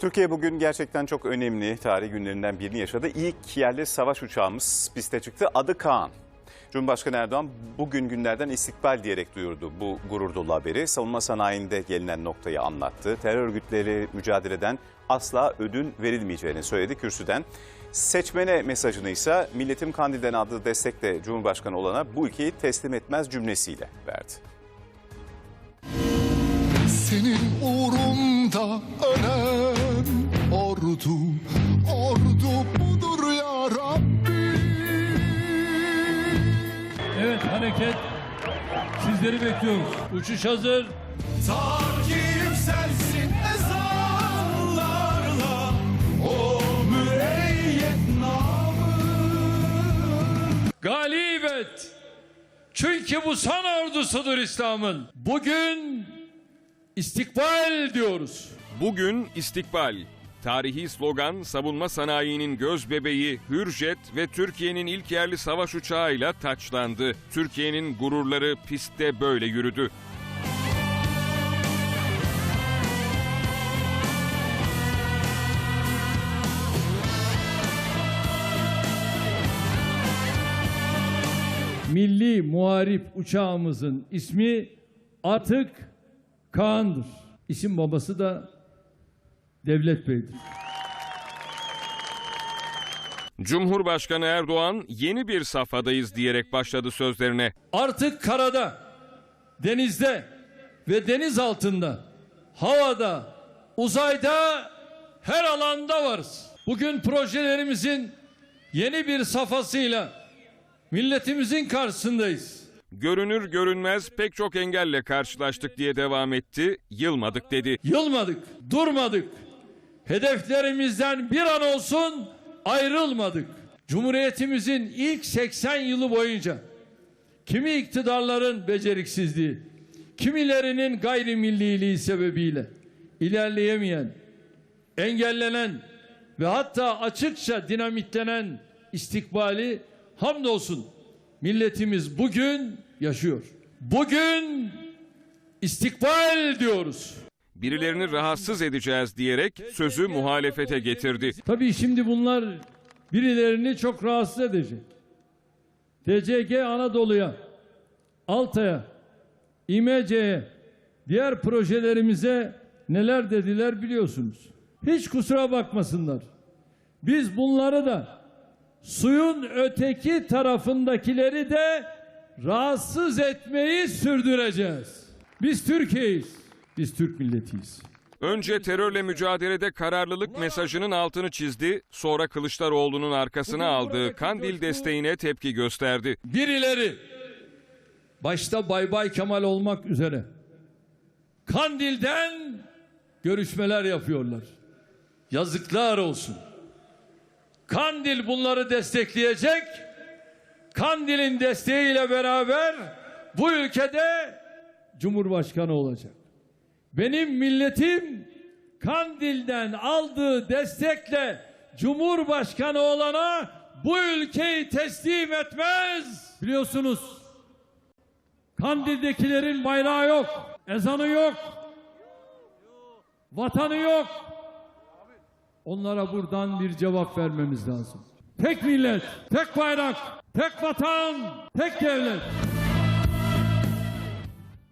Türkiye bugün gerçekten çok önemli tarih günlerinden birini yaşadı. İlk yerli savaş uçağımız piste çıktı. Adı Kaan. Cumhurbaşkanı Erdoğan bugün günlerden istikbal diyerek duyurdu bu gurur dolu haberi. Savunma sanayinde gelinen noktayı anlattı. Terör örgütleri mücadeleden asla ödün verilmeyeceğini söyledi kürsüden. Seçmene mesajını ise milletim kandilden aldığı destekle Cumhurbaşkanı olana bu ülkeyi teslim etmez cümlesiyle verdi. Senin uğrunda ölen ordu, ordu budur ya Rabbi. Evet hareket. Sizleri bekliyoruz. Uçuş hazır. Ta ki yükselsin ezanlarla o müeyyet namı. Galibet. Çünkü bu son ordusudur İslam'ın. Bugün istikbal diyoruz. Bugün istikbal. Tarihi slogan savunma sanayinin göz bebeği Hürjet ve Türkiye'nin ilk yerli savaş uçağıyla taçlandı. Türkiye'nin gururları pistte böyle yürüdü. Milli Muharip uçağımızın ismi Atık Kaan'dır. İsim babası da Devlet Bey'dir. Cumhurbaşkanı Erdoğan yeni bir safhadayız diyerek başladı sözlerine. Artık karada, denizde ve deniz altında, havada, uzayda her alanda varız. Bugün projelerimizin yeni bir safhasıyla milletimizin karşısındayız. Görünür görünmez pek çok engelle karşılaştık diye devam etti. Yılmadık dedi. Yılmadık, durmadık. Hedeflerimizden bir an olsun ayrılmadık. Cumhuriyetimizin ilk 80 yılı boyunca kimi iktidarların beceriksizliği, kimilerinin gayrimilliliği sebebiyle ilerleyemeyen, engellenen ve hatta açıkça dinamitlenen istikbali hamdolsun milletimiz bugün yaşıyor. Bugün istikbal diyoruz. Birilerini rahatsız edeceğiz diyerek sözü muhalefete getirdi. Tabii şimdi bunlar birilerini çok rahatsız edecek. TCG Anadolu'ya, Altay'a, İMC'ye, diğer projelerimize neler dediler biliyorsunuz. Hiç kusura bakmasınlar. Biz bunları da suyun öteki tarafındakileri de rahatsız etmeyi sürdüreceğiz. Biz Türkiye'yiz. Biz Türk milletiyiz. Önce terörle mücadelede kararlılık mesajının altını çizdi, sonra Kılıçdaroğlu'nun arkasına aldığı Kandil desteğine tepki gösterdi. birileri başta Bay Bay Kemal olmak üzere Kandil'den görüşmeler yapıyorlar. Yazıklar olsun. Kandil bunları destekleyecek. Kandil'in desteğiyle beraber bu ülkede Cumhurbaşkanı olacak. Benim milletim Kandil'den aldığı destekle Cumhurbaşkanı olana bu ülkeyi teslim etmez. Biliyorsunuz Kandil'dekilerin bayrağı yok, ezanı yok, vatanı yok. Onlara buradan bir cevap vermemiz lazım. Tek millet, tek bayrak, tek vatan, tek devlet.